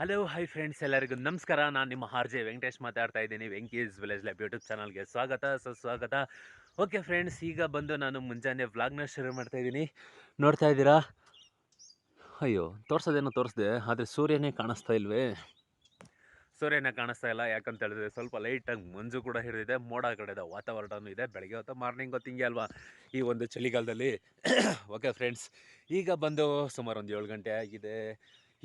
Hello hi friends ಎಲ್ಲರಿಗೂ ನಮಸ್ಕಾರ. ನಾನು ನಿಮ್ಮ ಆರ್ ಜೆ ವೆಂಕಟೇಶ್ ಮಾತಾಡ್ತಾ ಇದ್ದೀನಿ ವೆಂಕೀಸ್ ವಿಲೇಜ್ ಲ್ಯಾಬ್ ಯೂಟ್ಯೂಬ್ ಚಾನಲ್ಗೆ ಸ್ವಾಗತ, ಸುಸ್ವಾಗತ. ಓಕೆ ಫ್ರೆಂಡ್ಸ್ ಈಗ ಬಂದು ನಾನು ಮುಂಜಾನೆ ವ್ಲಾಗ್ನ ಶುರು ಮಾಡ್ತಾ ಇದ್ದೀನಿ. ನೋಡ್ತಾ ಇದ್ದೀರಾ? ಅಯ್ಯೋ, ತೋರ್ಸೋದೇನೋ ತೋರಿಸ್ದೆ, ಆದರೆ ಸೂರ್ಯನೇ ಕಾಣಿಸ್ತಾ ಇಲ್ವೇ? ಸೂರ್ಯನೇ ಕಾಣಿಸ್ತಾ ಇಲ್ಲ, ಯಾಕಂತ ಹೇಳಿದ್ರೆ ಸ್ವಲ್ಪ ಲೈಟಾಗಿ ಮಂಜು ಕೂಡ ಹಿಡಿದಿದೆ, ಮೋಡ ಕಡೆದ ವಾತಾವರಣವೂ ಇದೆ, ಬೆಳಗ್ಗೆ ಹೊತ್ತು ಮಾರ್ನಿಂಗ್ ಹೊತ್ತು ಅಲ್ವಾ ಈ ಒಂದು ಚಳಿಗಾಲದಲ್ಲಿ. ಓಕೆ ಫ್ರೆಂಡ್ಸ್ ಈಗ ಬಂದು ಸುಮಾರು ಒಂದು ಏಳು ಗಂಟೆ ಆಗಿದೆ.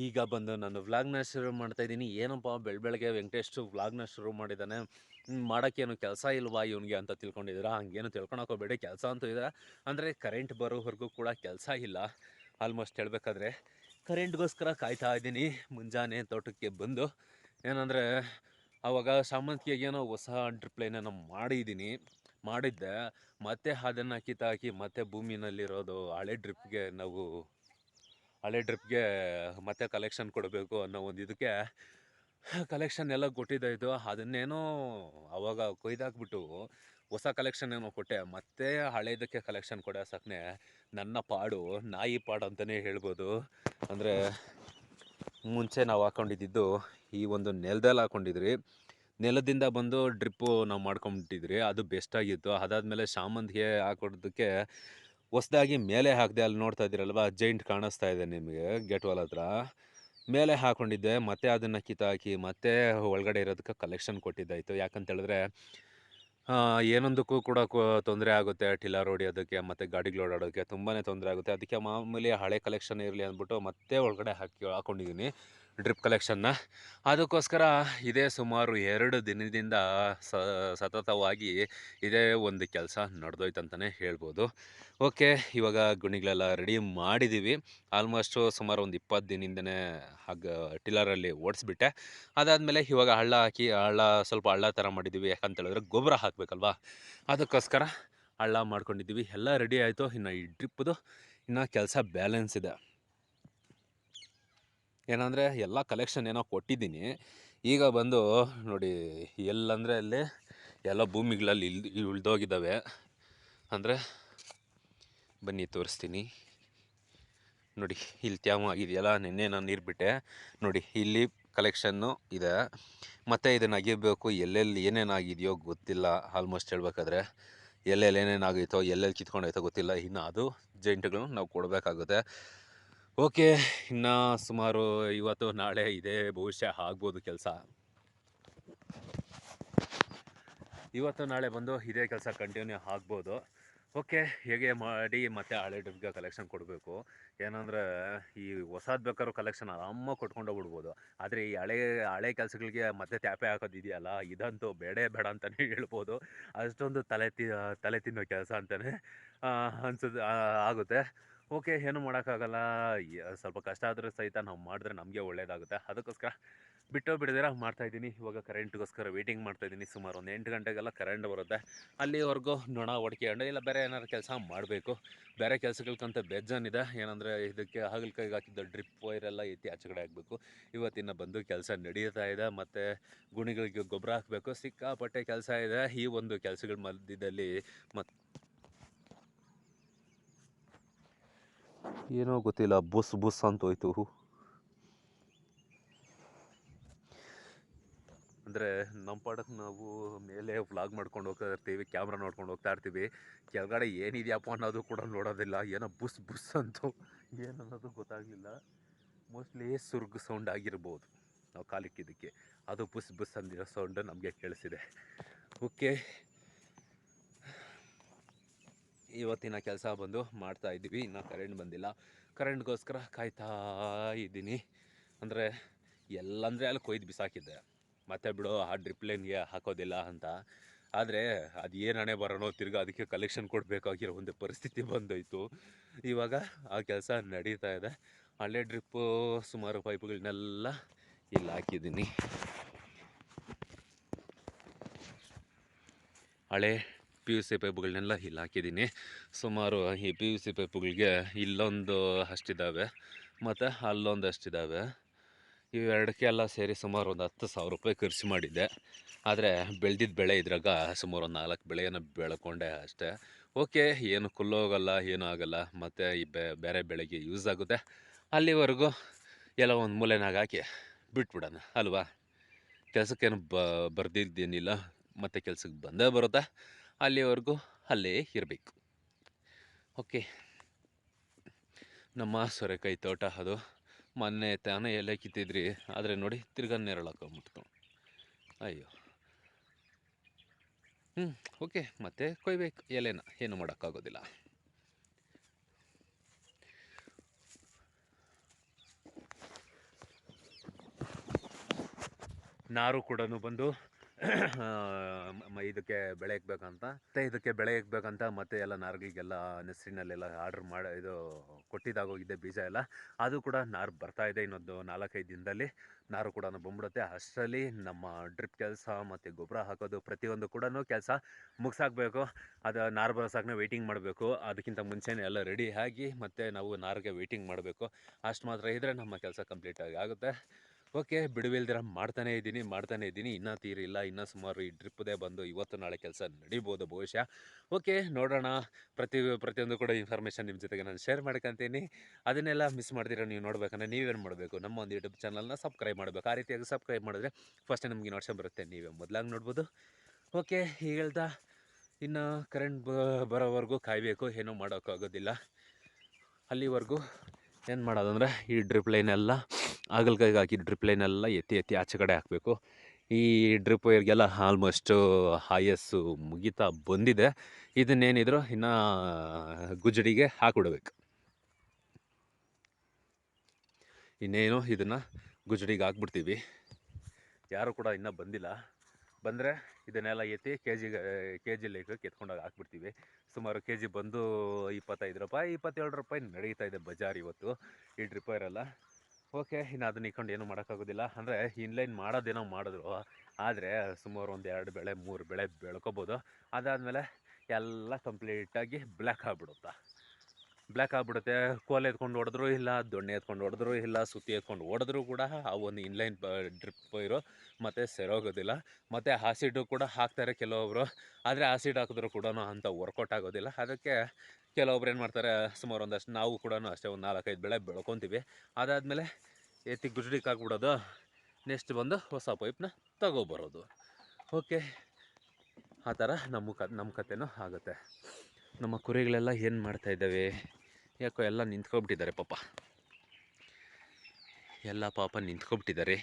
ಈಗ ಬಂದು ನಾನು ವ್ಲಾಗ್ನ ಶುರು ಮಾಡ್ತಾ ಇದ್ದೀನಿ. ಏನಪ್ಪ ಬೆಳ ಬೆಳಗ್ಗೆ ವೆಂಕಟೇಶ್ ವ್ಲಾಗ್ನ ಶುರು ಮಾಡಿದ್ದಾನೆ? ಮಾಡೋಕ್ಕೇನು ಕೆಲಸ ಇಲ್ವಾ ಇವನಿಗೆ ಅಂತ ತಿಳ್ಕೊಂಡಿದ್ದೀರಾ? ಹಂಗೇನು ತಿಳ್ಕೊಳಕ್ಕೆ ಕೆಲಸ ಅಂತೂ ಇದೆ ಅಂದರೆ ಕರೆಂಟ್ ಬರೋವರೆಗೂ ಕೂಡ ಕೆಲಸ ಇಲ್ಲ. ಆಲ್ಮೋಸ್ಟ್ ಹೇಳಬೇಕಾದ್ರೆ ಕರೆಂಟ್ಗೋಸ್ಕರ ಕಾಯ್ತಾ ಇದ್ದೀನಿ. ಮುಂಜಾನೆ ತೋಟಕ್ಕೆ ಬಂದು. ಏನಂದರೆ ಆವಾಗ ಸಾಮಂತಿಗೆ ಏನೋ ಹೊಸ ನಾನು ಮಾಡಿದ್ದೀನಿ. ಮಾಡಿದ್ದೆ. ಮತ್ತೆ ಅದನ್ನು ಕಿತ್ತಾಕಿ ಮತ್ತೆ ಭೂಮಿನಲ್ಲಿರೋದು ಹಳೆ ಡ್ರಿಪ್ಗೆ ನಾವು ಹಳೆ ಡ್ರಿಪ್ಗೆ ಮತ್ತೆ ಕಲೆಕ್ಷನ್ ಕೊಡಬೇಕು ಅನ್ನೋ ಒಂದು ಇದಕ್ಕೆ ಕಲೆಕ್ಷನ್ ಎಲ್ಲ ಕೊಟ್ಟಿದ್ದಾಯಿತು ಅದನ್ನೇನೋ ಅವಾಗ ಕೊಯ್ದಾಕ್ಬಿಟ್ಟು ಹೊಸ ಕಲೆಕ್ಷನ್ ಏನೋ ಕೊಟ್ಟೆ. ಮತ್ತೆ ಹಳೆಯದಕ್ಕೆ ಕಲೆಕ್ಷನ್ ಕೊಡೋ ಸಕ್ಕನೆ ನನ್ನ ಪಾಡು, ನಾಯಿ ಪಾಡು ಅಂತಲೇ ಹೇಳ್ಬೋದು. ಅಂದರೆ ಮುಂಚೆ ನಾವು ಹಾಕೊಂಡಿದ್ದು ಈ ಒಂದು ನೆಲದಲ್ಲಿ ಹಾಕೊಂಡಿದ್ರಿ. ನೆಲದಿಂದ ಬಂದು ಡ್ರಿಪ್ಪು ನಾವು ಮಾಡ್ಕೊಂಬಿಟ್ಟಿದ್ರಿ. ಅದು ಬೆಸ್ಟ್ ಆಗಿತ್ತು. ಅದಾದಮೇಲೆ ಶಾಮಂತಿಗೆ ಹಾಕೊಡೋದಕ್ಕೆ ಹೊಸ್ದಾಗಿ ಮೇಲೆ ಹಾಕಿದೆ ಅಲ್ಲಿ ನೋಡ್ತಾ ಇದ್ದೀರಲ್ವ, ಜೈಂಟ್ ಕಾಣಿಸ್ತಾ ಇದೆ ನಿಮಗೆ ಗೇಟ್ ವಾಲ್ ಹತ್ರ. ಮೇಲೆ ಹಾಕೊಂಡಿದ್ದೆ, ಮತ್ತೆ ಅದನ್ನು ಕಿತ್ತಾಕಿ, ಮತ್ತೆ ಒಳಗಡೆ ಇರೋದಕ್ಕೆ ಕಲೆಕ್ಷನ್ ಕೊಟ್ಟಿದ್ದಾಯಿತು. ಯಾಕಂತೇಳಿದ್ರೆ ಏನೊಂದಕ್ಕೂ ಕೂಡ ತೊಂದರೆ ಆಗುತ್ತೆ. ಟಿಲ್ಲರ್ ಹೊಡಿಯೋದಕ್ಕೆ ಮತ್ತು ಗಾಡಿಗಳು ಓಡಾಡೋದಕ್ಕೆ ತುಂಬಾ ತೊಂದರೆ ಆಗುತ್ತೆ. ಅದಕ್ಕೆ ಮಾಮೂಲಿ ಹಳೆ ಕಲೆಕ್ಷನ್ ಇರಲಿ ಅಂದ್ಬಿಟ್ಟು ಮತ್ತೆ ಒಳಗಡೆ ಹಾಕಿ ಹಾಕೊಂಡಿದ್ದೀನಿ ಡ್ರಿಪ್ ಕಲೆಕ್ಷನ್ನ. ಅದಕ್ಕೋಸ್ಕರ ಇದೇ ಸುಮಾರು ಎರಡು ದಿನದಿಂದ ಸತತವಾಗಿ ಇದೇ ಒಂದು ಕೆಲಸ ನಡೆದೋಯ್ತಂತಲೇ ಹೇಳ್ಬೋದು. ಓಕೆ, ಇವಾಗ ಗುಣಿಗಳೆಲ್ಲ ರೆಡಿ ಮಾಡಿದ್ದೀವಿ ಆಲ್ಮೋಸ್ಟು ಸುಮಾರು ಒಂದು ಇಪ್ಪತ್ತು ದಿನದಿಂದನೇ ಹಾಗ, ಟಿಲ್ಲರಲ್ಲಿ ಓಡಿಸ್ಬಿಟ್ಟೆ. ಅದಾದಮೇಲೆ ಇವಾಗ ಹಳ್ಳ ಹಾಕಿ, ಹಳ್ಳ ಸ್ವಲ್ಪ ಹಳ್ಳ ಥರ ಮಾಡಿದ್ದೀವಿ ಯಾಕಂತೇಳಿದ್ರೆ ಗೊಬ್ಬರ ಹಾಕಬೇಕಲ್ವಾ? ಅದಕ್ಕೋಸ್ಕರ ಹಳ್ಳ ಮಾಡ್ಕೊಂಡಿದ್ದೀವಿ ಎಲ್ಲ ರೆಡಿ ಆಯಿತು. ಇನ್ನು ಈ ಡ್ರಿಪ್ಪದು ಇನ್ನು ಕೆಲಸ ಬ್ಯಾಲೆನ್ಸ್ ಇದೆ. ಏನಂದರೆ ಎಲ್ಲ ಕಲೆಕ್ಷನ್ ಏನೋ ಕೊಟ್ಟಿದ್ದೀನಿ. ಈಗ ಬಂದು ನೋಡಿ ಎಲ್ಲಂದರೆ ಅಲ್ಲಿ ಎಲ್ಲ ಭೂಮಿಗಳಲ್ಲಿ ಇಲ್ ಉಳ್ದೋಗಿದ್ದಾವೆ ಅಂದರೆ ಬನ್ನಿ ತೋರಿಸ್ತೀನಿ. ನೋಡಿ ಇಲ್ಲಿ ತ್ಯಾಮ ಆಗಿದೆಯಲ್ಲ, ನಿನ್ನೆ ನಾನು ನೀರು ಬಿಟ್ಟೆ. ನೋಡಿ ಇಲ್ಲಿ ಕಲೆಕ್ಷನ್ನು ಇದೆ. ಮತ್ತು ಇದನ್ನು ಅಗಿಬೇಕು ಎಲ್ಲೆಲ್ಲಿ ಏನೇನಾಗಿದೆಯೋ ಗೊತ್ತಿಲ್ಲ. ಆಲ್ಮೋಸ್ಟ್ ಹೇಳ್ಬೇಕಾದ್ರೆ ಎಲ್ಲೆಲ್ಲಿ ಏನೇನಾಗೈತೋ ಎಲ್ಲೆಲ್ಲಿ ಕಿತ್ಕೊಂಡೈತೋ ಗೊತ್ತಿಲ್ಲ. ಇನ್ನು ಅದು ಜೈಂಟ್ಗಳು ನಾವು ಕೊಡಬೇಕಾಗುತ್ತೆ. ಓಕೆ, ಇನ್ನು ಸುಮಾರು ಇವತ್ತು ನಾಳೆ ಇದೇ ಬಹುಶಃ ಆಗ್ಬೋದು ಕೆಲಸ. ಇವತ್ತು ನಾಳೆ ಬಂದು ಇದೇ ಕೆಲಸ ಕಂಟಿನ್ಯೂ ಆಗ್ಬೋದು. ಓಕೆ, ಹೇಗೆ ಮಾಡಿ ಮತ್ತೆ ಹಳೆ ಡ್ರಿಪ್ಗೆ ಕಲೆಕ್ಷನ್ ಕೊಡಬೇಕು? ಏನಂದರೆ, ಈ ಹೊಸದು ಬೇಕಾದ್ರೂ ಕಲೆಕ್ಷನ್ ಆರಾಮಾಗಿ ಕೊಟ್ಕೊಂಡು ಹೋಗ್ಬಿಡ್ಬೋದು. ಆದರೆ ಈ ಹಳೆ ಹಳೆ ಕೆಲಸಗಳಿಗೆ ಮತ್ತೆ ತ್ಯಾಪೆ ಹಾಕೋದು ಇದೆಯಲ್ಲ, ಇದಂತೂ ಬೇಡೇ ಬೇಡ ಅಂತಲೇ ಹೇಳ್ಬೋದು. ಅಷ್ಟೊಂದು ತಲೆ ತಿ, ತಲೆ ತಿನ್ನೋ ಕೆಲಸ ಅಂತಲೇ ಅನ್ಸೋದು ಆಗುತ್ತೆ. ಓಕೆ, ಏನು ಮಾಡೋಕ್ಕಾಗಲ್ಲ. ಸ್ವಲ್ಪ ಕಷ್ಟ ಆದರೂ ಸಹಿತ ನಾವು ಮಾಡಿದ್ರೆ ನಮಗೆ ಒಳ್ಳೇದಾಗುತ್ತೆ. ಅದಕ್ಕೋಸ್ಕರ ಬಿಟ್ಟು ಬಿಡದಿರ ಮಾಡ್ತಾಯಿದ್ದೀನಿ ಇವಾಗ ಕರೆಂಟ್ಗೋಸ್ಕರ ಮಾಡ್ತಾ ಮಾಡ್ತಾಯಿದ್ದೀನಿ ಸುಮಾರು ಒಂದು ಎಂಟು ಗಂಟೆಗೆಲ್ಲ ಕರೆಂಟ್ ಬರುತ್ತೆ. ಅಲ್ಲಿವರೆಗೂ ನೊಣ ಹೊಡ್ಕೊಂಡು ಇಲ್ಲ ಬೇರೆ ಏನಾದ್ರು ಕೆಲಸ ಮಾಡಬೇಕು. ಬೇರೆ ಕೆಲಸಗಳ್ಕಂತ ಬೇಜಾನಿದೆ. ಏನಂದರೆ ಇದಕ್ಕೆ ಹಾಗಲಕಾಯಿಗೆ ಹಾಕಿದ್ದ ಡ್ರಿಪ್ ವೈರೆಲ್ಲ ಎತ್ತಿ ಆಚೆ ಕಡೆ ಹಾಕಬೇಕು. ಇವತ್ತಿನ ಬಂದು ಕೆಲಸ ನಡೀತಾ ಇದೆ. ಮತ್ತು ಗುಣಿಗಳಿಗೆ ಗೊಬ್ಬರ ಹಾಕಬೇಕು. ಸಿಕ್ಕಾಪಟ್ಟೆ ಕೆಲಸ ಇದೆ. ಈ ಒಂದು ಕೆಲಸಗಳ ಮಧ್ಯದಲ್ಲಿ ಮತ್ತು ಏನೋ ಗೊತ್ತಿಲ್ಲ, ಬುಸ್ ಬುಸ್ ಅಂತ ಹೋಯ್ತು. ಅಂದರೆ ನಮ್ಮ ಪಾಡಕ್ಕೆ ನಾವು ಮೇಲೆ ವ್ಲಾಗ್ ಮಾಡ್ಕೊಂಡು ಹೋಗ್ತಾ ಇರ್ತೀವಿ ಕ್ಯಾಮ್ರಾ ನೋಡ್ಕೊಂಡು ಹೋಗ್ತಾ ಇರ್ತೀವಿ. ಕೆಳಗಡೆ ಏನಿದೆಯಪ್ಪ ಅನ್ನೋದು ಕೂಡ ನೋಡೋದಿಲ್ಲ. ಏನೋ ಬುಸ್ ಬುಸ್ ಅಂತು ಏನನ್ನೋದು ಗೊತ್ತಾಗಲಿಲ್ಲ. ಮೋಸ್ಟ್ಲಿ ಸುರ್ಗ್ ಸೌಂಡ್ ಆಗಿರ್ಬೋದು. ನಾವು ಕಾಲಿಕ್ಕಿದ್ದಕ್ಕೆ. ಅದು ಬುಸ್ ಬುಸ್ ಅಂದಿರೋ ಸೌಂಡ್ ನಮಗೆ ಕೇಳಿಸಿದೆ. ಓಕೆ ಇವತ್ತಿನ ಕೆಲಸ ಬಂದು ಮಾಡ್ತಾ ಇದ್ದೀವಿ. ಇನ್ನು ಕರೆಂಟ್ ಬಂದಿಲ್ಲ. ಕರೆಂಟ್ಗೋಸ್ಕರ ಕಾಯ್ತಾ ಇದ್ದೀನಿ. ಅಂದರೆ ಎಲ್ಲಂದರೆ ಅಲ್ಲಿ ಕೊಯ್ದು ಬಿಸಾಕಿದ್ದೆ. ಮತ್ತೆ ಬಿಡು, ಆ ಡ್ರಿಪ್ಲೈನ್ಗೆ ಹಾಕೋದಿಲ್ಲ ಅಂತ. ಆದರೆ ಅದು ಏನು ಹಣೆ ಬರೋನೋ ತಿರ್ಗಾ ಅದಕ್ಕೆ ಕಲೆಕ್ಷನ್ ಕೊಡಬೇಕಾಗಿರೋ ಒಂದು ಪರಿಸ್ಥಿತಿ ಬಂದೋಯ್ತು. ಇವಾಗ ಆ ಕೆಲಸ ನಡೀತಾ ಇದೆ. ಹಳೆ ಡ್ರಿಪ್ಪು ಸುಮಾರು ಪೈಪ್ಗಳನ್ನೆಲ್ಲ ಇಲ್ಲಿ ಹಾಕಿದ್ದೀನಿ. ಹಳೆ ಪಿ ಯು ಸಿ ಪೈಪ್ಗಳನ್ನೆಲ್ಲ ಇಲ್ಲಿ ಹಾಕಿದ್ದೀನಿ. ಸುಮಾರು ಈ ಪಿ ಯು ಸಿ ಪೈಪ್ಗಳಿಗೆ ಇಲ್ಲೊಂದು ಅಷ್ಟಿದ್ದಾವೆ ಮತ್ತು ಅಲ್ಲೊಂದು ಅಷ್ಟಿದ್ದಾವೆ ಇವೆರಡಕ್ಕೆ ಎಲ್ಲ ಸೇರಿ ಸುಮಾರು ಒಂದು ಹತ್ತು ಸಾವಿರ ರೂಪಾಯಿ ಖರ್ಚು ಮಾಡಿದ್ದೆ. ಆದರೆ ಬೆಳೆದಿದ್ದ ಬೆಳೆ ಇದ್ರಾಗ ಸುಮಾರು ಒಂದು ನಾಲ್ಕು ಬೆಳೆಯನ್ನು ಬೆಳ್ಕೊಂಡೆ ಅಷ್ಟೇ. ಓಕೆ, ಏನು ಕುಲ್ಲೋಗಲ್ಲ ಏನೂ ಆಗೋಲ್ಲ. ಮತ್ತು ಈ ಬೇರೆ ಬೆಳೆಗೆ ಯೂಸ್ ಆಗುತ್ತೆ. ಅಲ್ಲಿವರೆಗೂ ಎಲ್ಲ ಒಂದು ಮೂಲೆನಾಗ ಹಾಕಿ ಬಿಟ್ಬಿಡೋಣ, ಅಲ್ವಾ? ಕೆಲಸಕ್ಕೇನು ಬರ್ದಿದ್ದೇನಿಲ್ಲ. ಮತ್ತು ಕೆಲಸಕ್ಕೆ ಬಂದೇ ಬರುತ್ತಾ. ಅಲ್ಲಿವರೆಗೂ ಅಲ್ಲೇ ಇರಬೇಕು. ಓಕೆ. ನಮ್ಮ ಸೊರೆಕಾಯಿ ತೋಟ ಅದು. ಮೊನ್ನೆ ತಾನೇ ಎಲೆ ಕಿತ್ತಿದ್ರಿ. ಆದರೆ ನೋಡಿ ತಿರ್ಗಾ ನೆರಳಾಕೊಂಬಿಡ್ತು ಅಯ್ಯೋ. ಹ್ಞೂ ಓಕೆ. ಮತ್ತೆ ಕೊಯ್ಬೇಕು. ಎಲೆನ. ಏನು ಮಾಡೋಕ್ಕಾಗೋದಿಲ್ಲ. ನಾರು ಕೂಡ ಬಂದು ಇದಕ್ಕೆ ಬೆಳೆ ಇಕ್ಬೇಕಂತ ಮತ್ತೆ ಇದಕ್ಕೆ ಬೆಳೆ ಇಕ್ಬೇಕಂತ ಮತ್ತೆ ಎಲ್ಲ ನಾರ್ಗಳಿಗೆಲ್ಲ ನೆಸರಿನಲ್ಲೆಲ್ಲ ಆರ್ಡ್ರ್ ಮಾಡಿ, ಇದು ಕೊಟ್ಟಿದ್ದಾಗೋಗಿದೆ ಬೀಜ ಎಲ್ಲ, ಅದು ಕೂಡ ನಾರು ಬರ್ತಾ ಇದೆ ಇನ್ನೊಂದು ನಾಲ್ಕೈದು ದಿನದಲ್ಲಿ. ನಾರು ಕೂಡ ಬಂದ್ಬಿಡುತ್ತೆ. ಅಷ್ಟರಲ್ಲಿ ನಮ್ಮ ಡ್ರಿಪ್ ಕೆಲಸ ಮತ್ತು ಗೊಬ್ಬರ ಹಾಕೋದು ಪ್ರತಿಯೊಂದು ಕೂಡ ಕೆಲಸ ಮುಗಿಸಾಕ್ಬೇಕು. ಅದು ನಾರು ಬರೋಸಾಕನೇ ವೆಯ್ಟಿಂಗ್ ಮಾಡಬೇಕು. ಅದಕ್ಕಿಂತ ಮುಂಚೆನೇ ಎಲ್ಲ ರೆಡಿ ಆಗಿ ಮತ್ತು ನಾವು ನಾರಿಗೆ ವೆಯ್ಟಿಂಗ್ ಮಾಡಬೇಕು. ಅಷ್ಟು ಮಾತ್ರ ಇದ್ದರೆ ನಮ್ಮ ಕೆಲಸ ಕಂಪ್ಲೀಟಾಗಿ ಆಗುತ್ತೆ. ಓಕೆ ಬಿಡುವಿಲ್ದಿರ ಮಾಡ್ತಾನೇ ಇದ್ದೀನಿ, ಮಾಡ್ತಾನೆ ಇದ್ದೀನಿ. ಇನ್ನೂ ತೀರಿಲ್ಲ ಇನ್ನೂ ಸುಮಾರು ಈ ಡ್ರಿಪ್ಪದೇ ಬಂದು ಇವತ್ತು ನಾಳೆ ಕೆಲಸ ನಡಿಬೋದು ಬಹುಶಃ. ಓಕೆ, ನೋಡೋಣ. ಪ್ರತಿ, ಪ್ರತಿಯೊಂದು ಕೂಡ ಇನ್ಫಾರ್ಮೇಷನ್ ನಿಮ್ಮ ಜೊತೆಗೆ ನಾನು ಶೇರ್ ಮಾಡ್ಕೊತೀನಿ. ಅದನ್ನೆಲ್ಲ ಮಿಸ್ ಮಾಡ್ತೀರಾ ನೀವು ನೋಡ್ಬೇಕಂದ್ರೆ ನೀವೇನು ಮಾಡಬೇಕು? ನಮ್ಮ ಒಂದು ಯೂಟ್ಯೂಬ್ ಚಾನಲ್ನ ಸಬ್ಸ್ಕ್ರೈಬ್ ಮಾಡಬೇಕು. ಆ ರೀತಿಯಾಗಿ ಸಬ್ಸ್ಕ್ರೈಬ್ ಮಾಡಿದ್ರೆ ಫಸ್ಟ್ ನಿಮಗೆ ನೋಡ್ಸೋ ಬರುತ್ತೆ, ನೀವೇ ಮೊದಲಾಗಿ ನೋಡ್ಬೋದು. ಓಕೆ, ಈಗ ಹೇಳ್ತಾ ಇನ್ನು ಕರೆಂಟ್ ಬರೋವರೆಗೂ ಕಾಯಬೇಕು. ಏನೂ ಮಾಡೋಕ್ಕಾಗೋದಿಲ್ಲ. ಅಲ್ಲಿವರೆಗೂ ಏನು ಮಾಡೋದಂದ್ರೆ ಈ ಡ್ರಿಪ್ ಲೈನೆಲ್ಲ ಆಗಲ್ಕಾಯಿಗೆ ಹಾಕಿ ಡ್ರಿಪ್ ಲೈನೆಲ್ಲ ಎತ್ತಿ ಎತ್ತಿ ಆಚೆ ಕಡೆ ಹಾಕಬೇಕು. ಈ ಡ್ರಿಪ್ ವೈರ್ಗೆಲ್ಲ ಆಲ್ಮೋಸ್ಟು ಆಯಸ್ಸು ಮುಗಿತಾ ಬಂದಿದೆ. ಇದನ್ನೇನಿದ್ರು ಇನ್ನು ಗುಜಡಿಗೆ ಹಾಕಿಬಿಡ್ಬೇಕು. ಇನ್ನೇನು ಇದನ್ನು ಗುಜಡಿಗೆ ಹಾಕ್ಬಿಡ್ತೀವಿ. ಯಾರು ಕೂಡ ಇನ್ನೂ ಬಂದಿಲ್ಲ. ಬಂದರೆ ಇದನ್ನೆಲ್ಲ ಎತ್ತಿ ಕೆ ಜಿಗೆ ಕೆ ಜಿ ಲೆಕ್ಕಕ್ಕೆ ಎತ್ಕೊಂಡೋಗಿ ಹಾಕ್ಬಿಡ್ತೀವಿ. ಸುಮಾರು ಕೆ ಜಿ ಬಂದು ಇಪ್ಪತ್ತೈದು ರೂಪಾಯಿ, ಇಪ್ಪತ್ತೇಳು ರೂಪಾಯಿ ನಡೀತಾ ಇದೆ ಬಜಾರ್ ಇವತ್ತು ಈ ಡ್ರಿಪ್ ಎಲ್ಲ. ಓಕೆ ಇನ್ನು ಅದನ್ನ ಇಕ್ಕೊಂಡು ಏನು ಮಾಡೋಕ್ಕಾಗೋದಿಲ್ಲ. ಅಂದರೆ ಇನ್ಲೈನ್ ಮಾಡೋದೇನೋ ಮಾಡಿದ್ರು. ಆದರೆ ಸುಮಾರು ಒಂದು ಎರಡು ಬೆಳೆ, ಮೂರು ಬೆಳೆ ಬೆಳ್ಕೊಬೋದು. ಅದಾದಮೇಲೆ ಎಲ್ಲ ಕಂಪ್ಲೀಟಾಗಿ ಬ್ಲ್ಯಾಕ್ ಆಗ್ಬಿಡುತ್ತೆ? ಬ್ಲ್ಯಾಕ್ ಆಗ್ಬಿಡುತ್ತೆ. ಕೋಲ್ ಎತ್ಕೊಂಡು ಹೊಡೆದ್ರು ಇಲ್ಲ, ದೊಣ್ಣೆ ಎತ್ಕೊಂಡು ಹೊಡೆದ್ರು ಇಲ್ಲ, ಸುತ್ತಿ ಎತ್ಕೊಂಡು ಹೊಡೆದ್ರು ಕೂಡ ಆ ಒಂದು ಇನ್ಲೈನ್ ಡ್ರಿಪ್ ಇರೋ ಮತ್ತು ಸೆರೋಗೋದಿಲ್ಲ. ಮತ್ತು ಆಸಿಡು ಕೂಡ ಹಾಕ್ತಾರೆ ಕೆಲವೊಬ್ಬರು ಆದರೆ ಆಸಿಡ್ ಹಾಕಿದ್ರು ಕೂಡ ಅಂಥ ವರ್ಕೌಟ್ ಆಗೋದಿಲ್ಲ. ಅದಕ್ಕೆ ಕೆಲವೊಬ್ರು ಏನು ಮಾಡ್ತಾರೆ, ಸುಮಾರು ಒಂದಷ್ಟು ನಾವು ಕೂಡ ಅಷ್ಟೇ ಒಂದು ನಾಲ್ಕೈದು ಬೆಳೆ ಬೆಳ್ಕೊತೀವಿ. ಅದಾದಮೇಲೆ ಎತ್ತಿ ಗುಜಡಿಗೆ ಹಾಕ್ಬಿಡೋದು ನೆಕ್ಸ್ಟ್ ಬಂದು ಹೊಸ ಪೈಪ್ನ ತಗೊಬರೋದು. ಓಕೆ. ಆ ಥರ ನಮ್ಮ ಕ ನಮ್ಮ ಕಥೆನೂ ಆಗುತ್ತೆ. ನಮ್ಮ ಕುರಿಗಳೆಲ್ಲ ಏನು ಮಾಡ್ತಾ ಇದ್ದಾವೆ? ಯಾಕೋ ಎಲ್ಲ ನಿಂತ್ಕೊಬಿಟ್ಟಿದ್ದಾರೆ ಪಾಪ. ಎಲ್ಲ ಪಾಪ ನಿಂತ್ಕೊಬಿಟ್ಟಿದ್ದಾರೆ.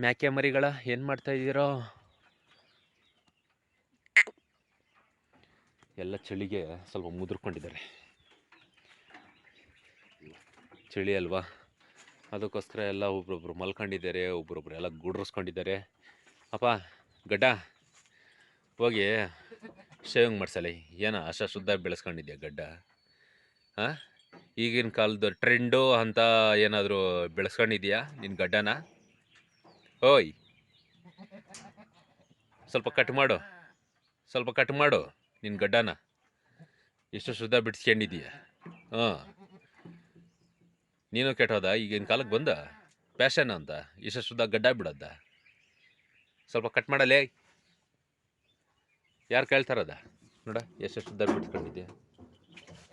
ಮ್ಯಾಕೆ ಮರಿಗಳ ಏನು ಮಾಡ್ತಾ ಇದ್ದೀರೋ? ಎಲ್ಲ ಚಳಿಗೆ ಸ್ವಲ್ಪ ಮುದುರ್ಕೊಂಡಿದ್ದಾರೆ. ಚಳಿ ಅಲ್ವಾ? ಅದಕ್ಕೋಸ್ಕರ ಎಲ್ಲ ಒಬ್ರೊಬ್ರು ಮಲ್ಕೊಂಡಿದ್ದಾರೆ, ಒಬ್ರೊಬ್ರು ಎಲ್ಲ ಗುಡ್ರಿಸ್ಕೊಂಡಿದ್ದಾರೆ. ಅಪ್ಪ, ಗಡ್ಡ, ಹೋಗಿ ಶೇವಿಂಗ್ ಮಾಡ್ಸಲಿ. ಏನೋ ಅಷ್ಟ ಶುದ್ಧ ಬೆಳೆಸ್ಕೊಂಡಿದ್ಯಾ ಗಡ್ಡ? ಹಾಂ ಈಗಿನ ಕಾಲದ ಟ್ರೆಂಡು ಅಂತ ಏನಾದರೂ ಬೆಳೆಸ್ಕೊಂಡಿದ್ಯಾ ನಿನ್ನ ಗಡ್ಡನ? ಓಯ್! ಸ್ವಲ್ಪ ಕಟ್ ಮಾಡು. ಸ್ವಲ್ಪ ಕಟ್ ಮಾಡು ನಿನ್ನ ಗಡ್ಡನ. ಎಷ್ಟು ಶುದ್ಧ ಬಿಡಿಸ್ಕೊಂಡಿದೀಯ? ಹಾಂ. ನೀನು ಕೆಟ್ಟೋದ? ಈಗಿನ ಕಾಲಕ್ಕೆ ಬಂದ? ಪ್ಯಾಷನ್ ಅಂತ? ಇಷ್ಟು ಶುದ್ಧ ಗಡ್ಡ ಬಿಡೋದ? ಸ್ವಲ್ಪ ಕಟ್ ಮಾಡಲೇ. ಯಾರು ಕೇಳ್ತಾರದ ನೋಡ, ಎಷ್ಟು ಶುದ್ಧ ಬಿಡ್ಸ್ಕೊಂಡಿದ್ಯಾ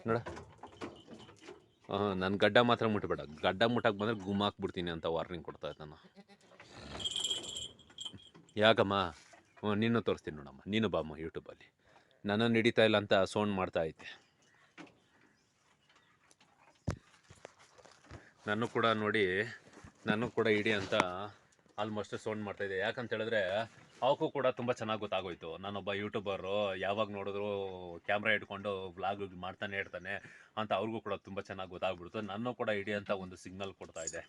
ನೋಡ. ಹಾಂ ನನ್ನ ಗಡ್ಡ ಮಾತ್ರ ಮುಟ್ಬೇಡ. ಗಡ್ಡ ಮುಟ್ಟಕ್ಕೆ ಬಂದರೆ ಗುಮ್ ಹಾಕ್ಬಿಡ್ತೀನಿ ಅಂತ ವಾರ್ನಿಂಗ್ ಕೊಡ್ತಾ ಇದ್ದಾನ. ಯಾಕಮ್ಮ? ಹ್ಞೂ ನೀನು ತೋರಿಸ್ತೀನಿ ನೋಡಮ್ಮ. ನೀನು ಬಾಮ್ಮ ಯೂಟ್ಯೂಬಲ್ಲಿ ನನ್ನನ್ನು ಹಿಡಿತಾ ಇಲ್ಲ ಅಂತ ಸೌಂಡ್ ಮಾಡ್ತಾ ಐತೆ ನಾನು ಕೂಡ ನೋಡಿ, ನಾನು ಕೂಡ ಇಡಿ ಅಂತ ಆಲ್ಮೋಸ್ಟ್ ಸೌಂಡ್ ಮಾಡ್ತಾ ಇದ್ದೆ. ಯಾಕಂತ ಹೇಳಿದ್ರೆ ಅವಕ್ಕೂ ಕೂಡ ತುಂಬ ಚೆನ್ನಾಗಿ ಗೊತ್ತಾಗೋಯ್ತು. ನಾನೊಬ್ಬ ಯೂಟ್ಯೂಬರು ಯಾವಾಗ ನೋಡಿದ್ರು ಕ್ಯಾಮ್ರಾ ಇಟ್ಕೊಂಡು ವ್ಲಾಗ್ ಮಾಡ್ತಾನೆ ಇರ್ತಾನೆ ಅಂತ ಅವ್ರಿಗೂ ಕೂಡ ತುಂಬ ಚೆನ್ನಾಗಿ ಗೊತ್ತಾಗ್ಬಿಡ್ತು. ನಾನು ಕೂಡ ಇಡೀ ಅಂತ ಒಂದು ಸಿಗ್ನಲ್ ಕೊಡ್ತಾ ಇದೆ.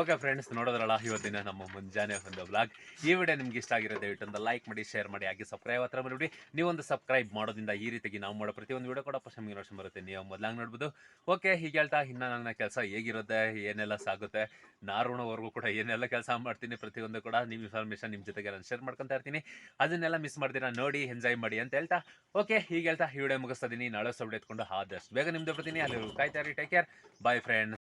ಓಕೆ ಫ್ರೆಂಡ್ಸ್ ನೋಡೋದ್ರಲ್ಲ, ಇವತ್ತಿನ ನಮ್ಮ ಮುಂಜಾನೆ ಒಂದು ವ್ಲಾಗ್ ಈ ವಿಡಿಯೋ ನಿಮ್ಗೆ ಇಷ್ಟ ಆಗಿರೋ ದಯವಿಟ್ಟು ಲೈಕ್ ಮಾಡಿ ಶೇರ್ ಮಾಡಿ, ಹಾಗೆ ಸಬ್ಸ್ಕ್ರೈಬ್ ಹತ್ರ ಮಾಡಿಬಿಡಿ ನೀವೊಂದು ಸಬ್ಸ್ಕ್ರೈಬ್ ಮಾಡೋದ್ರಿಂದ ಈ ರೀತಿಯಾಗಿ ನಾವು ಮಾಡೋ ಪ್ರತಿಯೊಂದು ವಿಡಿಯೋ ಕೂಡ ಫಸ್ಟ್ ನಮಗೆ ಬರುತ್ತೆ. ನೀವು ಮೊದಲಾಗಿ ನೋಡ್ಬೋದು. ಓಕೆ ಹೀಗೆ ಹೇಳ್ತಾ ಇನ್ನು ನನ್ನ ಕೆಲಸ ಹೇಗಿರುತ್ತೆ, ಏನೆಲ್ಲ ಸಾಗುತ್ತೆ ನಾರುಣವರೆಗೂ ಕೂಡ ಏನೆಲ್ಲ ಕೆಲಸ ಮಾಡ್ತೀನಿ ಪ್ರತಿಯೊಂದು ಕೂಡ ನಿಮ್ಮ ಇನ್ಫಾರ್ಮೇಷನ್ ನಿಮ್ಮ ಜೊತೆಗೆ ನಾನು ಶೇರ್ ಮಾಡ್ಕೊತಾ ಇರ್ತೀನಿ. ಅದನ್ನೆಲ್ಲ ಮಿಸ್ ಮಾಡ್ತೀರಾ ನೋಡಿ ಎಂಜಾಯ್ ಮಾಡಿ ಅಂತ ಹೇಳ್ತಾ. ಓಕೆ ಹೀಗೆ ಹೇಳ್ತಾ ಈ ವಿಡಿಯೋ ಮುಗಿಸ್ತಾ ಇದ್ದೀನಿ ನಾಳೆ ಸಬ್ಡೆ ಎತ್ಕೊಂಡು ಆದಷ್ಟು ಬೇಗ ನಿಮ್ದು ಬರ್ತೀನಿ. ಅಲ್ಲಿ ಕಾಯ್ತಾ ಟೇಕ್ ಕೇರ್ ಬಾಯ್ ಫ್ರೆಂಡ್